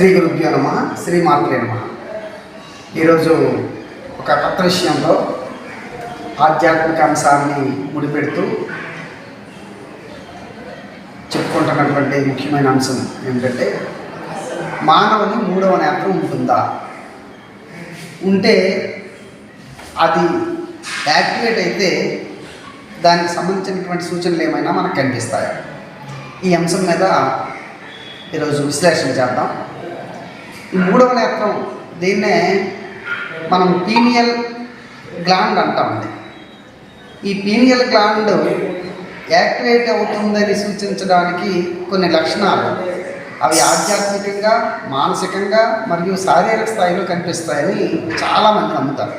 శ్రీ గురుభ్యో నమ శ్రీ మాత్రే నమ. ఈరోజు ఒక కొత్త విషయంలో ఆధ్యాత్మిక అంశాన్ని ముడిపెడుతూ చెప్పుకుంటున్నటువంటి ముఖ్యమైన అంశం ఏమిటంటే మానవుని మూడవ నేత్రం ఉంటుందా? ఉంటే అది యాక్టివేట్ అయితే దానికి సంబంధించినటువంటి సూచనలు ఏమైనా మనకు కనిపిస్తాయా? ఈ అంశం మీద ఈరోజు విశ్లేషణ చేద్దాం. ఈ మూడవ నేత్రం దీన్నే మనం పీనియల్ గ్లాండ్ అంటామండి ఈ పీనియల్ గ్లాండ్ యాక్టివేట్ అవుతుందని సూచించడానికి కొన్ని లక్షణాలు. అవి ఆధ్యాత్మికంగా మానసికంగా మరియు శారీరక స్థాయిలో కనిపిస్తాయని చాలామంది నమ్ముతారు.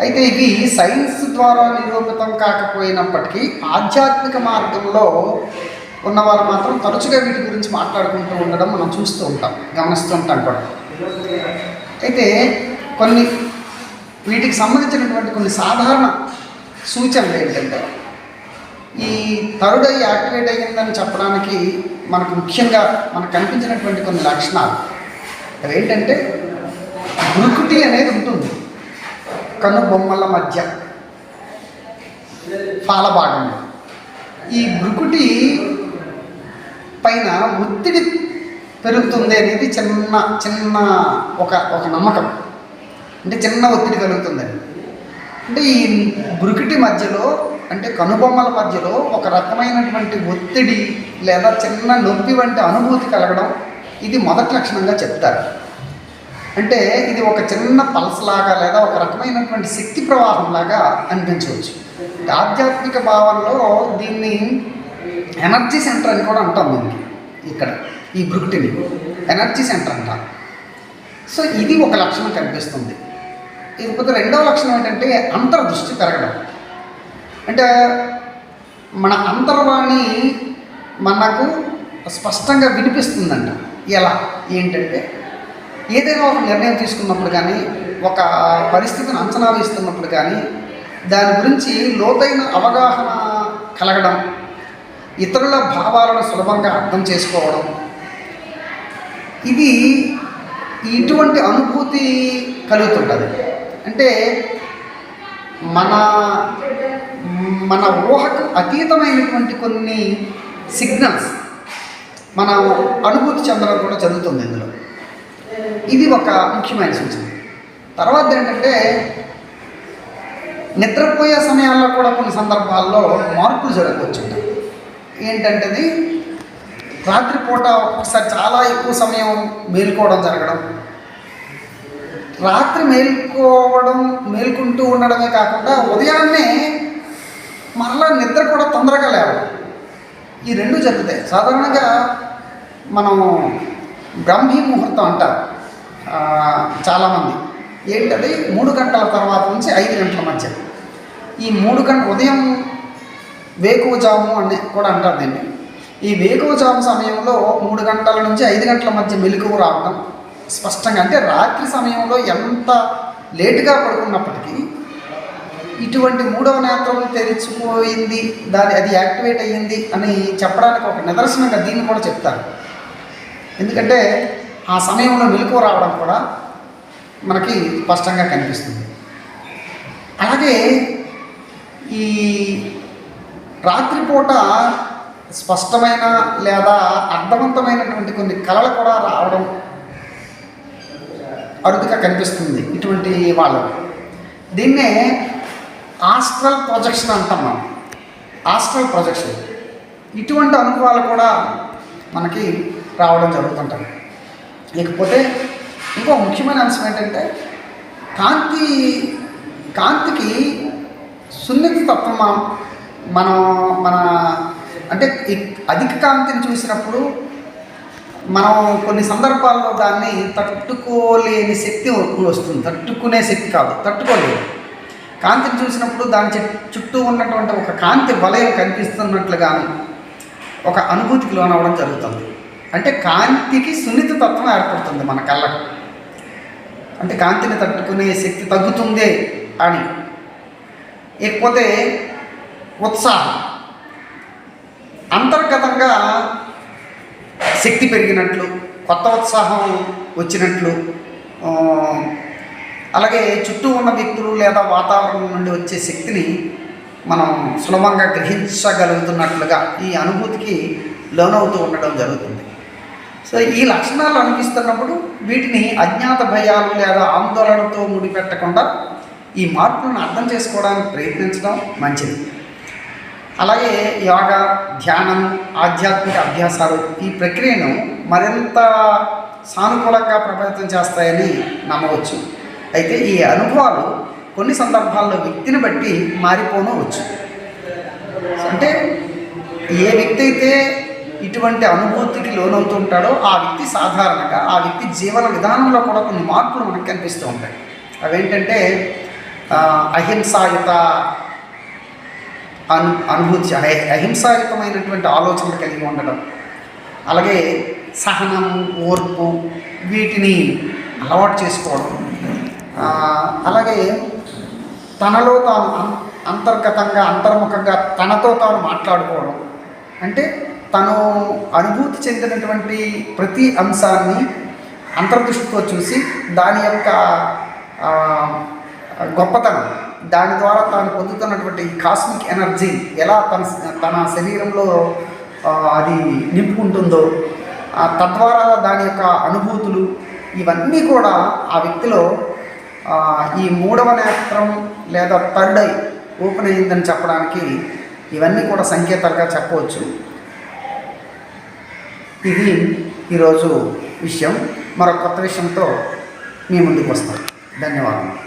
అయితే ఇవి సైన్స్ ద్వారా నిరూపితం కాకపోయినప్పటికీ ఆధ్యాత్మిక మార్గంలో ఉన్నవారు మాత్రం తరచుగా వీటి గురించి మాట్లాడుకుంటూ ఉండడం మనం చూస్తూ ఉంటాం గమనిస్తూ ఉంటాం కూడా. అయితే కొన్ని వీటికి సంబంధించినటువంటి కొన్ని సాధారణ సూచనలు ఏంటంటే ఈ థర్డ్ ఐ యాక్టివేట్ అయ్యిందని చెప్పడానికి మనకు ముఖ్యంగా మనకు కనిపించినటువంటి కొన్ని లక్షణాలు. అవి ఏంటంటే అనేది ఉంటుంది. కను బొమ్మల మధ్య పాల భాగంలో. ఈ బ్రుకుటి పైన ఒత్తిడి పెరుగుతుంది అనేది చిన్న చిన్న ఒక ఒక నమ్మకం. అంటే చిన్న ఒత్తిడి కలుగుతుందని. అంటే ఈ బ్రుకిటి మధ్యలో అంటే కనుబొమ్మల మధ్యలో ఒక రకమైనటువంటి ఒత్తిడి లేదా చిన్న నొప్పి వంటి అనుభూతి కలగడం ఇది మొదటి లక్షణంగా చెప్తారు. అంటే ఇది ఒక చిన్న పల్స్ లాగా లేదా ఒక రకమైనటువంటి శక్తి ప్రవాహం లాగా అనిపించవచ్చు. ఆధ్యాత్మిక భావనలో దీన్ని ఎనర్జీ సెంటర్ అని కూడా అంటాం దీనికి ఇక్కడ ఈ బ్రుక్టిని ఎనర్జీ సెంటర్ అంట. సో ఇది ఒక లక్షణం కనిపిస్తుంది. ఇకపోతే రెండవ లక్షణం ఏంటంటే అంతర్దృష్టి పెరగడం. అంటే మన అంతర్వాణి మనకు స్పష్టంగా వినిపిస్తుందంట. ఎలా? ఏంటంటే ఏదైనా ఒక నిర్ణయం తీసుకున్నప్పుడు కానీ ఒక పరిస్థితిని అంచనా వేస్తున్నప్పుడు కానీ దాని గురించి లోతైన అవగాహన కలగడం ఇతరుల భావాలను సులభంగా అర్థం చేసుకోవడం. ఇది ఇటువంటి అనుభూతి కలుగుతుంటుంది. అంటే మన మన ఊహకు అతీతమైనటువంటి కొన్ని సిగ్నల్స్ మన అనుభూతి చెందడం కూడా జరుగుతుంది ఇందులో. ఇది ఒక ముఖ్యమైన సూచన. తర్వాత ఏంటంటే నిద్రపోయే సమయాల్లో కూడా కొన్ని సందర్భాల్లో మార్పులు జరగవచ్చు ఏంటంటే అది రాత్రిపూట ఒక్కొక్కసారి చాలా ఎక్కువ సమయం మేలుకోవడం జరగడం. రాత్రి మేల్కోవడం మేల్కుంటూ ఉండడమే కాకుండా ఉదయాన్నే మరలా నిద్ర కూడా తొందరగా లేవడం. ఈ రెండు జరుగుతాయి. సాధారణంగా మనం బ్రహ్మీ ముహూర్తం అంటారు. చాలామంది. ఏంటది? మూడు గంటల తర్వాత నుంచి ఐదు గంటల మధ్య. ఈ మూడు గంట ఉదయం వేకువజాము అని కూడా అంటారు దీన్ని. ఈ వేకువజాము సమయంలో మూడు గంటల నుంచి ఐదు గంటల మధ్య మెలకువ రావడం స్పష్టంగా అంటే రాత్రి సమయంలో ఎంత లేటుగా పడుకున్నప్పటికీ ఇటువంటి మూడవ నేత్రం తెరిచిపోయింది దాని అది యాక్టివేట్ అయ్యింది అని చెప్పడానికి ఒక నిదర్శనంగా దీన్ని కూడా చెప్తారు. ఎందుకంటే ఆ సమయంలో మెలకువ రావడం కూడా మనకి స్పష్టంగా కనిపిస్తుంది. అలాగే ఈ రాత్రిపూట స్పష్టమైన లేదా అర్థవంతమైనటువంటి కొన్ని కళలు కూడా రావడం అరుదుగా కనిపిస్తుంది ఇటువంటి వాళ్ళు. దీన్నే ఆస్ట్రల్ ప్రొజెక్షన్ అంటాం మనం. Astral projection. ఇటువంటి అనుభవాలు కూడా మనకి రావడం జరుగుతుంటాయి. లేకపోతే ఇంకో ముఖ్యమైన అంశం ఏంటంటే కాంతి కాంతికి సున్నిత తత్వం మనం మనం మన అంటే అధిక కాంతిని చూసినప్పుడు మనం కొన్ని సందర్భాల్లో దాన్ని తట్టుకోలేని శక్తి వస్తుంది. తట్టుకునే శక్తి కాదు. తట్టుకోలేదు కాంతిని చూసినప్పుడు దాని చుట్టూ ఉన్నటువంటి ఒక కాంతి వలయం కనిపిస్తున్నట్లుగాను ఒక అనుభూతికి లోనవ్వడం జరుగుతుంది. అంటే కాంతికి సున్నిత తత్వం ఏర్పడుతుంది మన కళ్ళకు. అంటే కాంతిని తట్టుకునే శక్తి తగ్గుతుందే అని. ఇకపోతే ఉత్సాహం. అంతర్గతంగా శక్తి పెరిగినట్లు కొత్త ఉత్సాహం వచ్చినట్లు అలాగే చుట్టూ ఉన్న వ్యక్తులు లేదా వాతావరణం నుండి వచ్చే శక్తిని మనం సులభంగా గ్రహించగలుగుతున్నట్లుగా ఈ అనుభూతికి లోనవుతూ ఉండడం జరుగుతుంది. సో ఈ లక్షణాలు అనిపిస్తున్నప్పుడు వీటిని అజ్ఞాత భయాలు లేదా ఆందోళనతో ముడిపెట్టకుండా ఈ మార్పులను అర్థం చేసుకోవడానికి ప్రయత్నించడం మంచిది. అలాగే యోగా ధ్యానం ఆధ్యాత్మిక అభ్యాసాలు ఈ ప్రక్రియను మరింత సానుకూలంగా ప్రభావితం చేస్తాయని నమ్మవచ్చు. అయితే ఈ అనుభవాలు కొన్ని సందర్భాల్లో వ్యక్తిని బట్టి మారిపోనవచ్చు అంటే ఏ వ్యక్తి అయితే ఇటువంటి అనుభూతికి లోనవుతుంటాడో ఆ వ్యక్తి సాధారణంగా ఆ వ్యక్తి జీవన విధానంలో కూడా కొన్ని మార్పులు మనకు కనిపిస్తూ ఉంటాయి. అవేంటంటే అహింసాయుత అను అనుభూతి అహి- అహింసాయుతమైనటువంటి ఆలోచనలు కలిగి ఉండడం అలాగే సహనం ఓర్పు వీటిని అలవాటు చేసుకోవడం. అలాగే తనలో తాను అంతర్గతంగా అంతర్ముఖంగా తనతో తాను మాట్లాడుకోవడం. అంటే తను అనుభూతి చెందినటువంటి ప్రతి అంశాన్ని అంతర్దృష్టితో చూసి దాని యొక్క గొప్పతనం దాని ద్వారా తాను పొందుతున్నటువంటి కాస్మిక్ ఎనర్జీ ఎలా తన తన శరీరంలో అది నింపుకుంటుందో తద్వారా దాని యొక్క అనుభూతులు ఇవన్నీ కూడా ఆ వ్యక్తిలో ఈ మూడవ నేత్రం లేదా థర్డ్ ఐ ఓపెన్ అయిందని చెప్పడానికి ఇవన్నీ కూడా సంకేతాలుగా చెప్పవచ్చు. ఇది ఈరోజు విషయం. మరొక కొత్త విషయంతో మీ ముందుకు వస్తాను. ధన్యవాదాలు